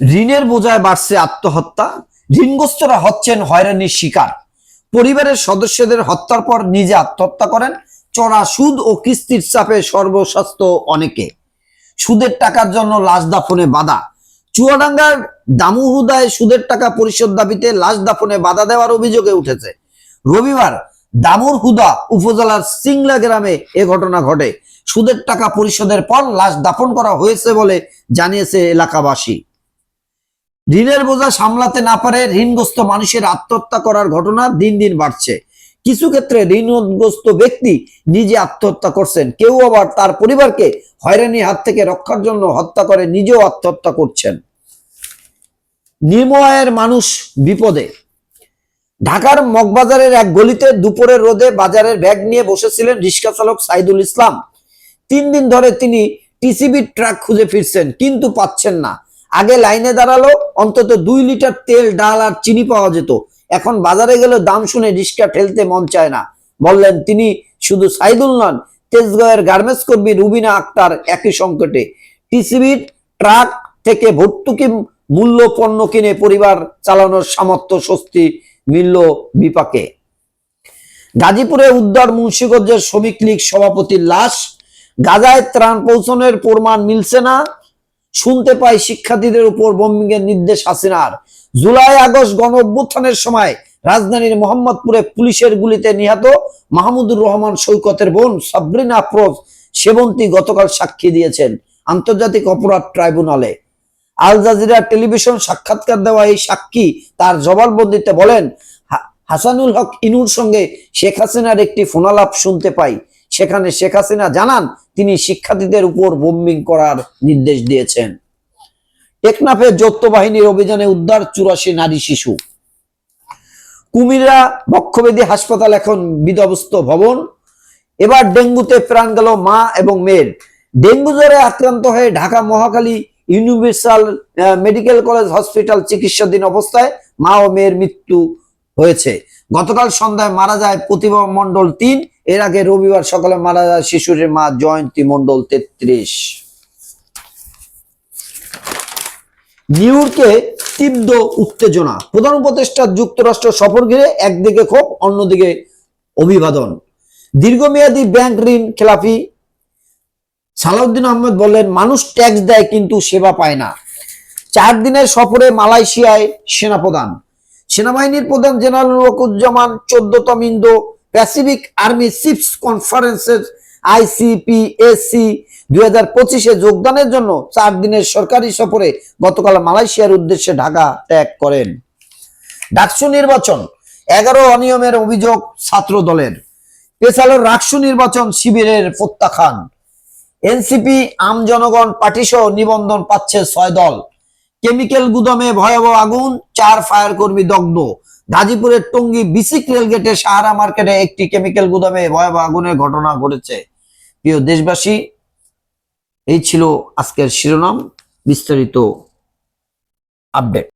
ঋণের বোঝায় বাড়ছে আত্মহত্যা, ঋণগ্রস্তরা হচ্ছেন হয়রানির শিকার। পরিবারের সদস্যদের হত্যার পর নিজে আত্মহত্যা করেন, চড়া সুদ ও কিস্তির চাপে সর্বস্বাস্থ্য অনেকে। সুদের টাকার জন্য লাশ দাফনে বাধা। চুয়াডাঙ্গার দামুহুদায় সুদের টাকা পরিশোধ দাবিতে লাশ দাফনে বাধা দেওয়ার অভিযোগে উঠেছে। রবিবার দামুর হুদা উপজেলার সিংলা গ্রামে এ ঘটনা ঘটে। সুদের টাকা পরিশোধের পর লাশ দাফন করা হয়েছে বলে জানিয়েছে এলাকাবাসী। ঋণের বোঝা সামলাতে না পারে ঋণগ্রস্ত মানুষের আত্মহত্যা করার ঘটনা দিন দিন বাড়ছে। কিছু ক্ষেত্রে ঋণগ্রস্ত ব্যক্তি নিজে আত্মহত্যা করছেন, কেউ আবার তার পরিবারকে হয়রানির হাত থেকে রক্ষার জন্য হত্যা করে নিজেও আত্মহত্যা করছেন। নিম্ন আয়ের মানুষ বিপদে। ঢাকার মগবাজারের এক গলিতে দুপুরের রোদে বাজারের ব্যাগ নিয়ে বসেছিলেন রিক্সা চালক সাইদুল ইসলাম। তিন দিন ধরে তিনি টিসিবির ট্রাক খুঁজে ফিরছেন, কিন্তু পাচ্ছেন না। আগে লাইনে দাঁড়াল, অন্তত দুই লিটার তেল, ডাল আর চিনি পাওয়া যেত। এখন বাজারে গেলে দাম শুনে রিক্সা ঠেলতে মন চায় না। বললেন, তিনি শুধু সাইদুল নন তেজগাঁয়ের গার্মেন্টস কর্মী রুবিনা আক্তার একই সংকটে। টিসিবির ট্রাক থেকে ভর্তুকি মূল্য পণ্য কিনে পরিবার চালানোর সামর্থ্য, স্বস্তি মিলল বিপাকে। গাজীপুরে উদ্ধার মুন্সিগঞ্জের শ্রমিক লীগ সভাপতির লাশ। গাজায় ত্রাণ পৌঁছানোর প্রমাণ মিলছে না। শুনতে পাই শিক্ষার্থীদের উপর বোম্বিং এর নির্দেশ হাসিনার। জুলাই আগস্ট গণ অভ্যুত্থানের সময় রাজধানীর মোহাম্মদপুরে পুলিশের গুলিতে নিহত মাহমুদুর রহমান সৈকতের বোন সাবরিনা আফরোজ সেবন্তী গতকাল সাক্ষী দিয়েছেন আন্তর্জাতিক অপরাধ ট্রাইব্যুনালে। আল জাজিরা টেলিভিশন সাক্ষাৎকার দেওয়া এই সাক্ষী তার জবানবন্দিতে বলেন হাসানুল হক ইনুর সঙ্গে শেখ হাসিনার একটি ফোনালাপ শুনতে পাই। সেখানে শেখ হাসিনা জানান, তিনি শিক্ষার্থীদের উপর বোম্বিং করার নির্দেশ দিয়েছেন। টেকনাফে যৌথ বাহিনীর অভিযানে উদ্ধার চুরাশি নারী শিশু। কুমিরা বক্ষবেদী হাসপাতাল এখন বিধ্বস্ত ভবন। এবার ডেঙ্গুতে প্রাণ গেল মা এবং মেয়ের। ডেঙ্গু জ্বরে আক্রান্ত হয়ে Dhaka Mohakhali universal medical college hospital চিকিৎসাধীন অবস্থায় মা ও মেয়ের মৃত্যু হয়েছে। গতকাল সন্ধ্যায় মারা যায় প্রতিভা মণ্ডল তিন এর আগে রবিবার সকালে মারা যায় শিশুরের মা জয়ন্তী মন্ডল তেত্রিশ। নিউ ইয়র্কে তীব্র উত্তেজনা। প্রধান উপদেষ্টা যুক্তরাষ্ট্র সফর ঘিরে একদিকে ক্ষোভ, অন্যদিকে অভিবাদন। দীর্ঘমেয়াদী ব্যাংক ঋণ খেলাফি সালাউদ্দিন আহমেদ বললেন, মানুষ ট্যাক্স দেয় কিন্তু সেবা পায় না। চার দিনের সফরে মালয়েশিয়ায় সেনাপ্রধান। সেনাবাহিনীর প্রধান জেনারেল রকুজ্জামান চোদ্দতম ইন্দো প্যাসিফিক আর্মি চিফস কনফারেন্সের আইসিপিএসি দুই হাজার পঁচিশে যোগদানের জন্য চার দিনের সরকারি সফরে গতকাল মালয়েশিয়ার উদ্দেশ্যে ঢাকা ত্যাগ করেন। ডাকসু নির্বাচন, এগারো অনিয়মের অভিযোগ ছাত্র দলের। পেছালোর রাকসু নির্বাচন শিবিরের প্রত্যাখ্যান। এনসিপি, আম জনগণ পার্টি সহ নিবন্ধন পাচ্ছে ছয় দল। কেমিক্যাল গুদামে ভয়াবহ আগুন, চার ফায়ার কর্মী দগ্ধ। গাজীপুরের টঙ্গি বিসিক রেলগেটে সাহারা মার্কেটে একটি কেমিক্যাল গুদামে ভয়াবহ আগুনের ঘটনা ঘটেছে। প্রিয় দেশবাসী, এই ছিল আজকের শিরোনাম। বিস্তারিত আপডেট।